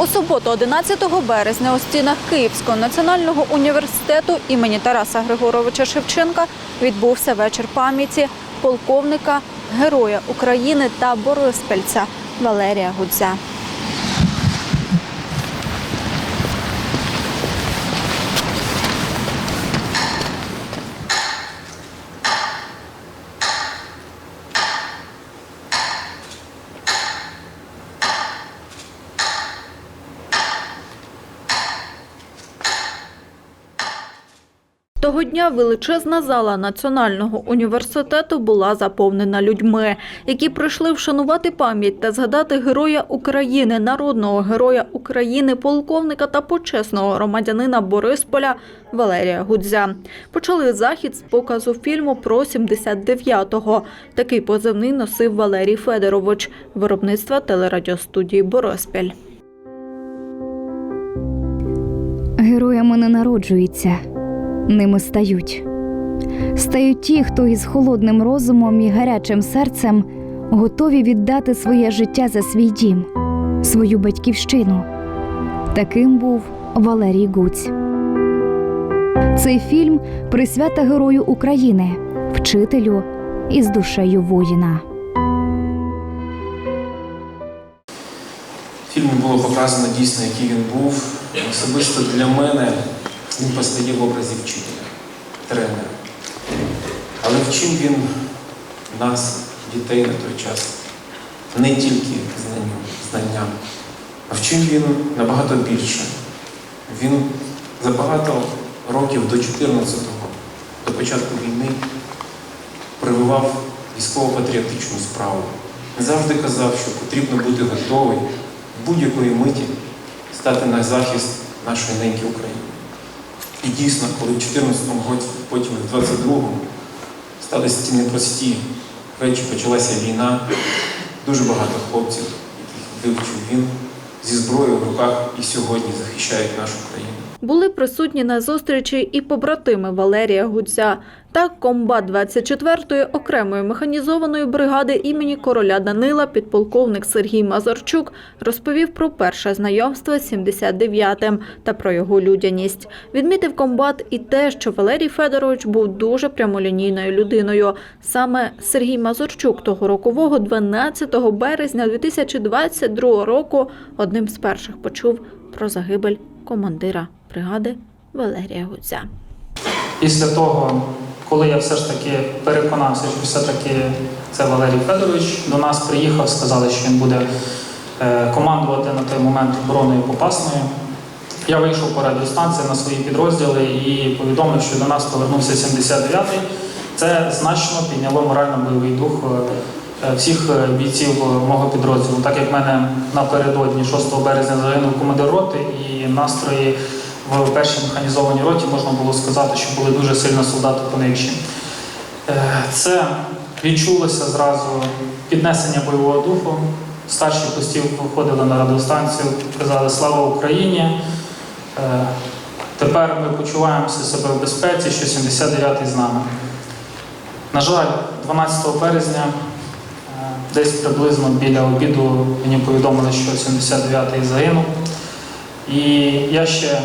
У суботу, 11 березня, у стінах Київського національного університету імені Тараса Григоровича Шевченка відбувся вечір пам'яті полковника, героя України та бориспільця Валерія Гудзя. Того дня величезна зала Національного університету була заповнена людьми, які прийшли вшанувати пам'ять та згадати героя України, народного героя України, полковника та почесного громадянина Борисполя Валерія Гудзя. Почали захід з показу фільму про 79-го. Такий позивний носив Валерій Федорович, виробництва телерадіостудії Бориспіль. Героями не народжуються, ними стають. Стають ті, хто із холодним розумом і гарячим серцем готові віддати своє життя за свій дім, свою батьківщину. Таким був Валерій Гуць. Цей фільм присвята герою України, вчителю із душею воїна. В було показано дійсно, який він був. Особисто для мене він постає в образі вчителя, тренера. Але вчив він нас, дітей на той час, не тільки знанням, а вчив він набагато більше. Він за багато років до 14-го, до початку війни, прививав військово-патріотичну справу. Він завжди казав, що потрібно бути готовий будь-якої миті стати на захист нашої неньки України. І дійсно, коли в 14-му році, потім в 22-му сталися ці непрості речі, почалася війна, дуже багато хлопців, яких вивчив він, зі зброєю в руках і сьогодні захищають нашу країну. Були присутні на зустрічі і побратими Валерія Гудзя. Так, комбат 24-ї окремої механізованої бригади імені короля Данила, підполковник Сергій Мазарчук, розповів про перше знайомство з 79-м та про його людяність. Відмітив комбат і те, що Валерій Федорович був дуже прямолінійною людиною. Саме Сергій Мазурчук того рокового 12 березня 2022 року одним з перших почув про загибель командира бригади Валерія Гудзя. Після того, коли я все ж таки переконався, що все-таки це Валерій Федорович до нас приїхав, сказали, що він буде е, командувати на той момент обороною Попасної. Я вийшов по радіостанції на свої підрозділи і повідомив, що до нас повернувся 79-й. Це значно підняло морально-бойовий дух е, всіх е, бійців мого підрозділу. Так як в мене напередодні 6 березня загинув командир роти і настрої в першій механізованій роті можна було сказати, що були дуже сильно солдати понищені. Е, Це відчулося зразу піднесення бойового духу. Старші постів виходили на радіостанцію, казали Слава Україні! Е, Тепер ми почуваємося себе в безпеці, що 79-й з нами. На жаль, 12 березня, е, десь приблизно біля обіду мені повідомили, що 79-й загинув. І я ще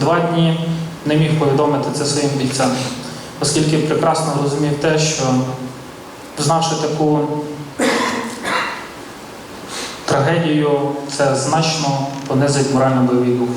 два дні не міг повідомити це своїм бійцям, оскільки прекрасно розумів те, що знавши таку трагедію, це значно понизить морально-бойовий дух.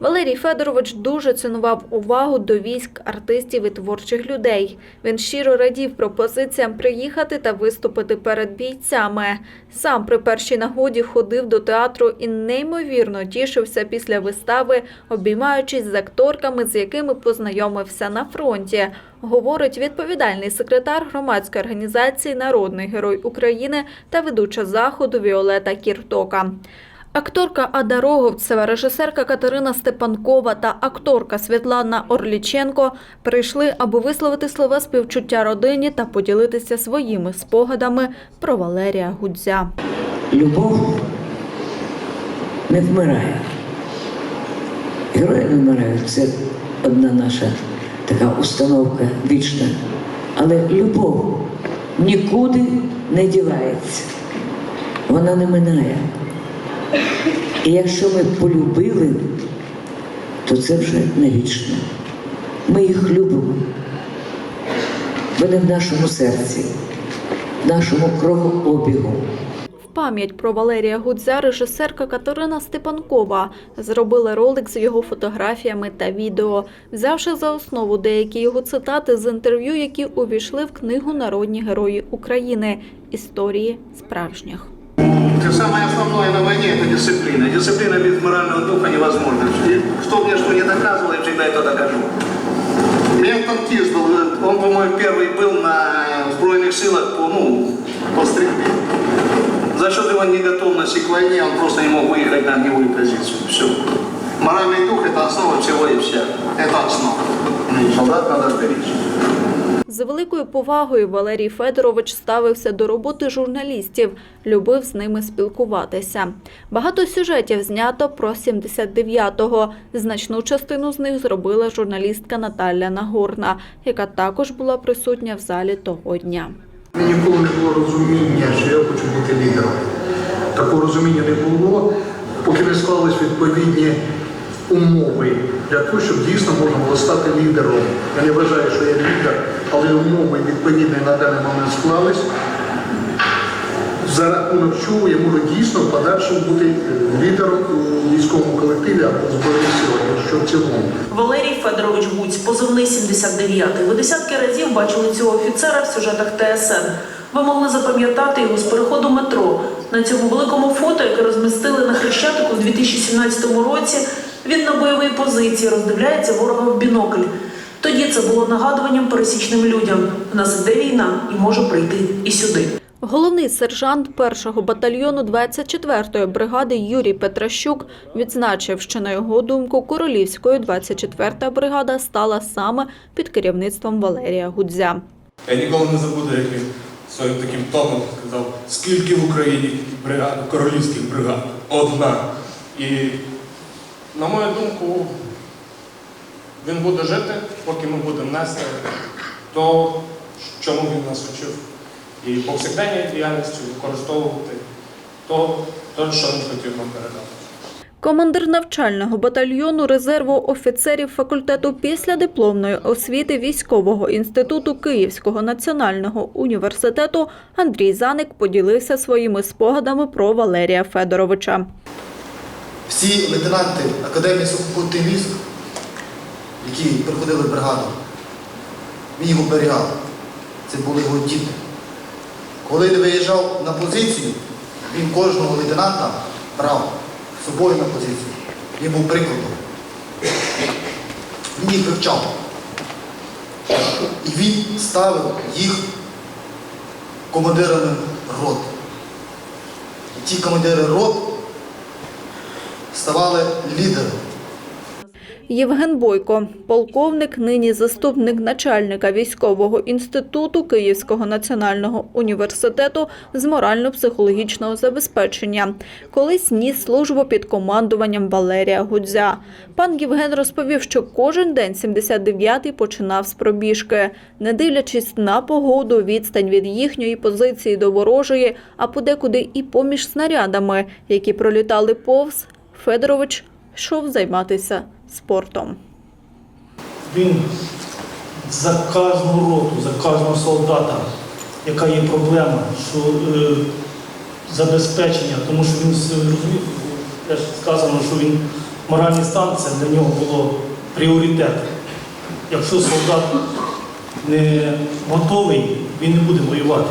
Валерій Федорович дуже цінував увагу до військ, артистів і творчих людей. Він щиро радів пропозиціям приїхати та виступити перед бійцями. Сам при першій нагоді ходив до театру і неймовірно тішився після вистави, обіймаючись з акторками, з якими познайомився на фронті. Говорить відповідальний секретар громадської організації Народний герой України та ведуча заходу Віолета Кіртока. Акторка Ада Роговцева, режисерка Катерина Степанкова та акторка Світлана Орліченко прийшли, аби висловити слова співчуття родині та поділитися своїми спогадами про Валерія Гудзя. Любов не вмирає. Герої не вмирають. Це одна наша така установка вічна. Але любов нікуди не дівається. Вона не минає. І якщо ми полюбили, то це вже не вічно. Ми їх любимо. Вони в нашому серці, в нашому кровообігу. Пам'ять про Валерія Гудзя режисерка Катерина Степанкова зробила ролик з його фотографіями та відео, взявши за основу деякі його цитати з інтерв'ю, які увійшли в книгу Народні герої України історії справжніх. Это самое основное на войне – это дисциплина. Дисциплина без морального духа невозможна. Кто мне что не доказывал, я всегда это докажу. Мент танкист был, он, по-моему, первый был на Збройных силах по, ну, по стрельбе. За счет его неготовности к войне он просто не мог выехать на огневую позицию. Все. Моральный дух – это основа всего и вся. Это основа. Ну, Солдат надо беречь. З великою повагою Валерій Федорович ставився до роботи журналістів, любив з ними спілкуватися. Багато сюжетів знято про 79-го. Значну частину з них зробила журналістка Наталя Нагорна, яка також була присутня в залі того дня. Мені ніколи не було розуміння, що я хочу бути лідером. Такого розуміння не було, поки не склались відповідні умови для того, щоб дійсно можна було стати лідером. Я не вважаю, що я лідер, але умови відповідні на даний момент склались. За рахунок чого я можу дійсно в подальшому бути е, лідером у військовому колективі або збройних силах, що в цілому. Валерій Федорович Гуць, позивний 79-й. Ви десятки разів бачили цього офіцера в сюжетах ТСН. Ви могли запам'ятати його з переходу метро. На цьому великому фото, яке розмістили на Хрещатику в 2017 році, він на бойовій позиції роздивляється ворога в бінокль. Тоді це було нагадуванням пересічним людям. В нас іде війна і може прийти і сюди. Головний сержант 1-го батальйону 24-ї бригади Юрій Петращук відзначив, що на його думку королівською 24-та бригада стала саме під керівництвом Валерія Гудзя. Я ніколи не забуду, як він своїм таким тоном сказав, скільки в Україні бригад, королівських бригад? Одна. І, на мою думку, він буде жити, поки ми будемо нести то, чому він нас вчив. І повсякденній діяльності використовувати то, то, що він хотів нам передати. Командир навчального батальйону резерву офіцерів факультету післядипломної освіти військового інституту Київського національного університету Андрій Заник поділився своїми спогадами про Валерія Федоровича. всі лейтенанти Академії сухопутних військ, які приходили в бригаду, він їх оберігав. Це були його діти. Коли він виїжджав на позицію, він кожного лейтенанта брав з собою на позицію. Він був прикладом. Він їх вивчав. І він ставив їх командирами рот. І ті командири рот ставали лідерами. Євген Бойко, полковник, нині заступник начальника військового інституту Київського національного університету з морально-психологічного забезпечення. Колись ніс службу під командуванням Валерія Гудзя. Пан Євген розповів, що кожен день 79-й починав з пробіжки, не дивлячись на погоду, відстань від їхньої позиції до ворожої, а подекуди і поміж снарядами, які пролітали повз, Федорович йшов займатися спортом. Він за кожну роту, за кожного солдата, яка є проблема, що е, забезпечення, тому що він розумів, теж сказано, що він моральний стан це для нього було пріоритет. Якщо солдат не готовий, він не буде воювати.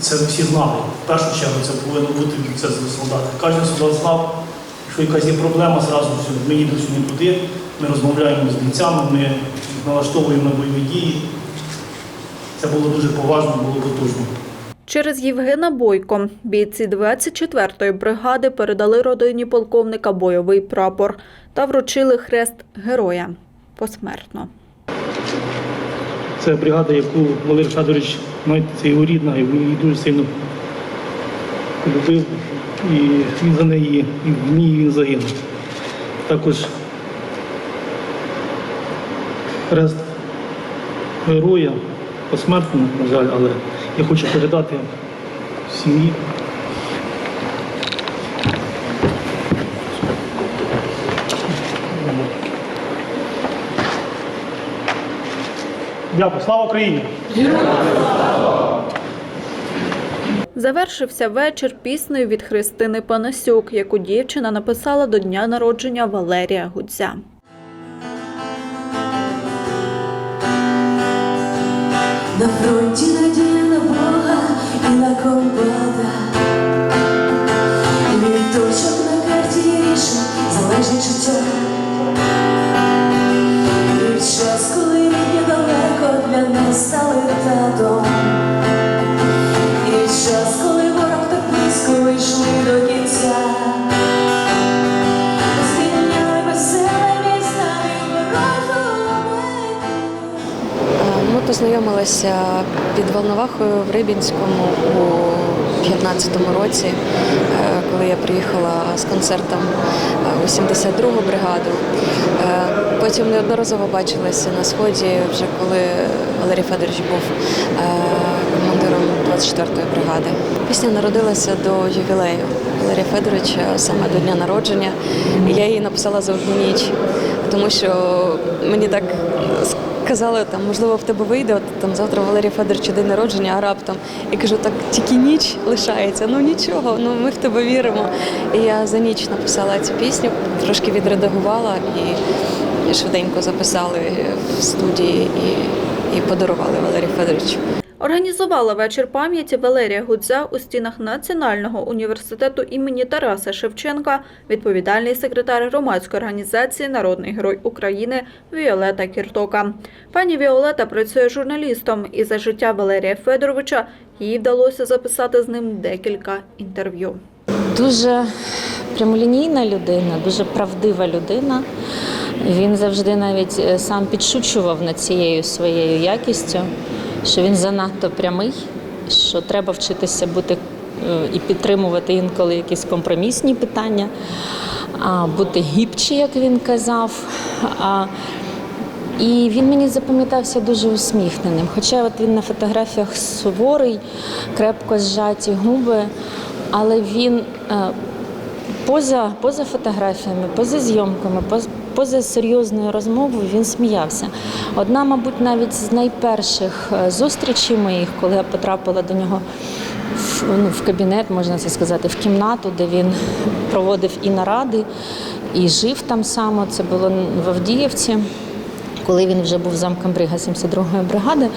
Це всі знали. В першу чергу це повинно бути це з солдата. Кожен солдат знав, що якась є проблема, зразу все, ми їдемо сьогодні туди, ми розмовляємо з бійцями, ми налаштовуємо на бойові дії. Це було дуже поважно, було потужно. Через Євгена Бойко бійці 24-ї бригади передали родині полковника бойовий прапор та вручили хрест героя посмертно. Це бригада, яку Валерій Федорович, знаєте, це його рідна, і він її дуже сильно любив і він за неї і в ній він загинув. Також хрест героя посмертно, на жаль, але я хочу передати сім'ї. Дякую, слава Україні! Завершився вечір піснею від Христини Панасюк, яку дівчина написала до дня народження Валерія Гудзя. На фронті надія на Бога і на комбата. Від точок на карті рішень залежить життя. Познайомилися під Волновахою в Рибінському у 15-му році, е, коли я приїхала з концертом е, у 72-гу бригаду. Е, Потім неодноразово бачилися на сході, вже коли Валерій Федорович був командиром 24-ї бригади. Пісня народилася до ювілею Валерія Федоровича, саме до дня народження. Я її написала за одну ніч, тому що мені так казали, там, можливо, в тебе вийде, от, там завтра Валерій Федорович день народження, а раптом. І кажу, так тільки ніч лишається. Ну нічого, ну ми в тебе віримо. І я за ніч написала цю пісню, трошки відредагувала і швиденько записали в студії і, і подарували Валерію Федоровичу. Організувала вечір пам'яті Валерія Гудзя у стінах Національного університету імені Тараса Шевченка відповідальний секретар громадської організації Народний герой України Віолета Кіртока. Пані Віолета працює журналістом, і за життя Валерія Федоровича їй вдалося записати з ним декілька інтерв'ю. Дуже прямолінійна людина, дуже правдива людина. Він завжди навіть е, сам підшучував над цією своєю якістю, що він занадто прямий, що треба вчитися бути е, і підтримувати інколи якісь компромісні питання, бути гібче, як він казав. І він мені запам'ятався дуже усміхненим. Хоча от він на фотографіях суворий, крепко зжаті губи, але він е, поза, поза фотографіями, поза зйомками, поза, поза серйозною розмовою він сміявся. Одна, мабуть, навіть з найперших е, зустрічей моїх, коли я потрапила до нього в, ну, в кабінет, можна це сказати, в кімнату, де він проводив і наради, і жив там само. Це було в Авдіївці, коли він вже був замком брига 72-ї бригади.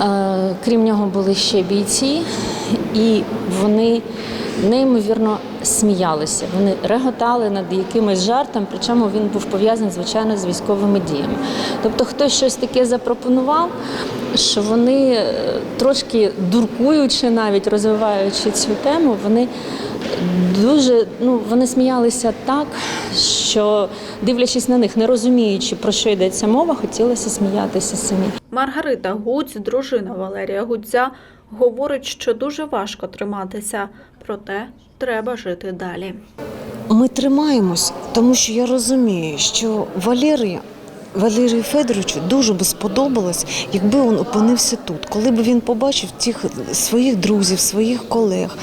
Е, Крім нього були ще бійці, і вони неймовірно сміялися. Вони реготали над якимось жартом, причому він був пов'язаний, звичайно, з військовими діями. Тобто хтось щось таке запропонував, що вони е, трошки дуркуючи, навіть розвиваючи цю тему, вони дуже ну, вони сміялися так, що дивлячись на них, не розуміючи, про що йдеться мова, хотілося сміятися самі. Маргарита Гудзь, дружина Валерія Гудзя, говорить, що дуже важко триматися, проте треба жити далі. Ми тримаємось, тому що я розумію, що Валерія. Валерію Федоровичу дуже би сподобалось, якби він опинився тут, коли б він побачив тих своїх друзів, своїх колег,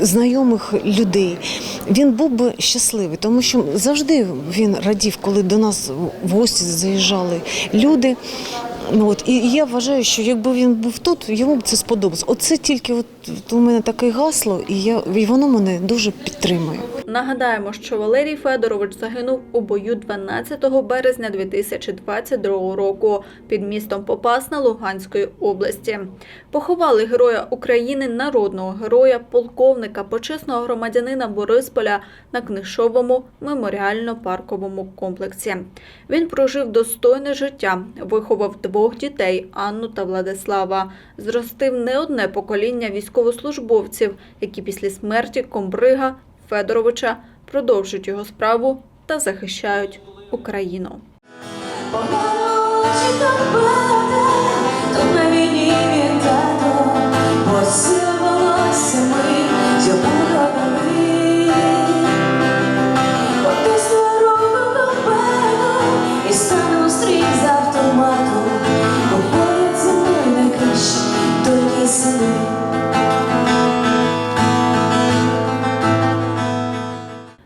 знайомих людей. Він був би щасливий, тому що завжди він радів, коли до нас в гості заїжджали люди. Ну, от, і я вважаю, що якби він був тут, йому б це сподобалось. Оце тільки от, у мене таке гасло, і, я, і воно мене дуже підтримує. Нагадаємо, що Валерій Федорович загинув у бою 12 березня 2022 року під містом Попасна Луганської області. Поховали героя України, народного героя, полковника, почесного громадянина Борисполя на Книшовому меморіально-парковому комплексі. Він прожив достойне життя, виховав двох дітей Анну та Владислава, зростив не одне покоління військовослужбовців, які після смерті комбрига Федоровича продовжують його справу та захищають Україну. Помолчи так бада, тут на війні він волосся ми, я буду новий. Потисла руку і стану стрій з автомату, бо зі мною найкраще тільки сини.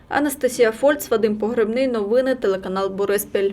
Анастасія Фольц, Вадим Погребний, новини, телеканал Бориспіль.